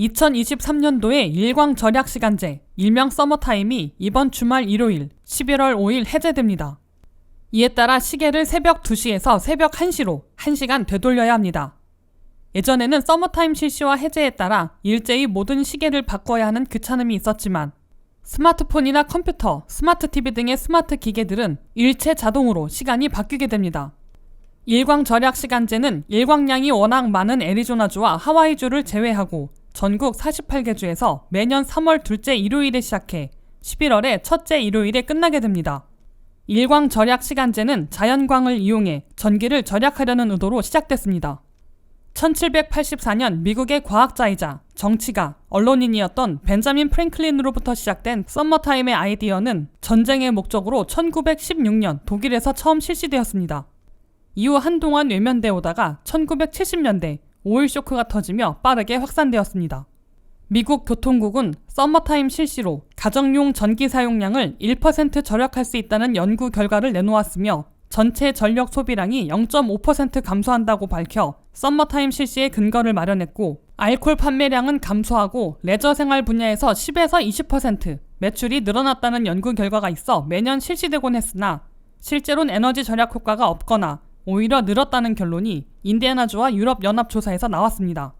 2023년도의 일광 절약 시간제, 일명 서머타임이 이번 주말 일요일 11월 5일 해제됩니다. 이에 따라 시계를 새벽 2시에서 새벽 1시로 1시간 되돌려야 합니다. 예전에는 서머타임 실시와 해제에 따라 일제히 모든 시계를 바꿔야 하는 귀찮음이 있었지만 스마트폰이나 컴퓨터, 스마트 TV 등의 스마트 기계들은 일체 자동으로 시간이 바뀌게 됩니다. 일광 절약 시간제는 일광량이 워낙 많은 애리조나주와 하와이주를 제외하고 전국 48개 주에서 매년 3월 둘째 일요일에 시작해 11월의 첫째 일요일에 끝나게 됩니다. 일광 절약 시간제는 자연광을 이용해 전기를 절약하려는 의도로 시작됐습니다. 1784년 미국의 과학자이자 정치가, 언론인이었던 벤자민 프랭클린으로부터 시작된 썸머타임의 아이디어는 전쟁의 목적으로 1916년 독일에서 처음 실시되었습니다. 이후 한동안 외면되어 오다가 1970년대 오일 쇼크가 터지며 빠르게 확산되었습니다. 미국 교통국은 썸머타임 실시로 가정용 전기 사용량을 1% 절약할 수 있다는 연구 결과를 내놓았으며 전체 전력 소비량이 0.5% 감소한다고 밝혀 썸머타임 실시의 근거를 마련했고 알코올 판매량은 감소하고 레저 생활 분야에서 10에서 20% 매출이 늘어났다는 연구 결과가 있어 매년 실시되곤 했으나 실제로는 에너지 절약 효과가 없거나 오히려 늘었다는 결론이 인디애나주와 유럽 연합 조사에서 나왔습니다.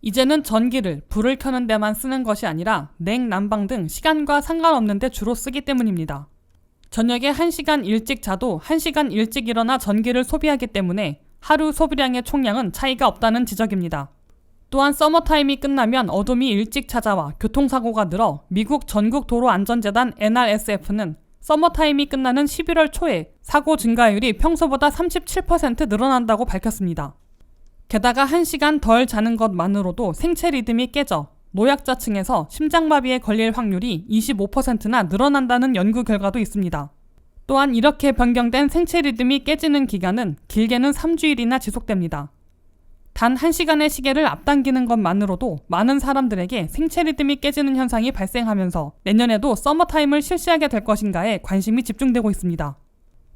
이제는 전기를 불을 켜는 데만 쓰는 것이 아니라 냉, 난방 등 시간과 상관없는 데 주로 쓰기 때문입니다. 저녁에 1시간 일찍 자도 1시간 일찍 일어나 전기를 소비하기 때문에 하루 소비량의 총량은 차이가 없다는 지적입니다. 또한 서머타임이 끝나면 어둠이 일찍 찾아와 교통사고가 늘어 미국 전국도로안전재단 NRSF는 서머타임이 끝나는 11월 초에 사고 증가율이 평소보다 37% 늘어난다고 밝혔습니다. 게다가 1시간 덜 자는 것만으로도 생체 리듬이 깨져 노약자층에서 심장마비에 걸릴 확률이 25%나 늘어난다는 연구 결과도 있습니다. 또한 이렇게 변경된 생체 리듬이 깨지는 기간은 길게는 3주일이나 지속됩니다. 단 1시간의 시계를 앞당기는 것만으로도 많은 사람들에게 생체 리듬이 깨지는 현상이 발생하면서 내년에도 서머타임을 실시하게 될 것인가에 관심이 집중되고 있습니다.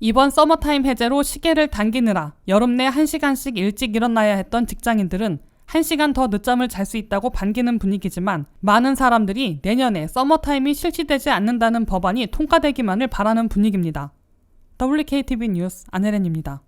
이번 서머타임 해제로 시계를 당기느라 여름 내 1시간씩 일찍 일어나야 했던 직장인들은 1시간 더 늦잠을 잘 수 있다고 반기는 분위기지만 많은 사람들이 내년에 서머타임이 실시되지 않는다는 법안이 통과되기만을 바라는 분위기입니다. WKTV 뉴스 안혜련입니다.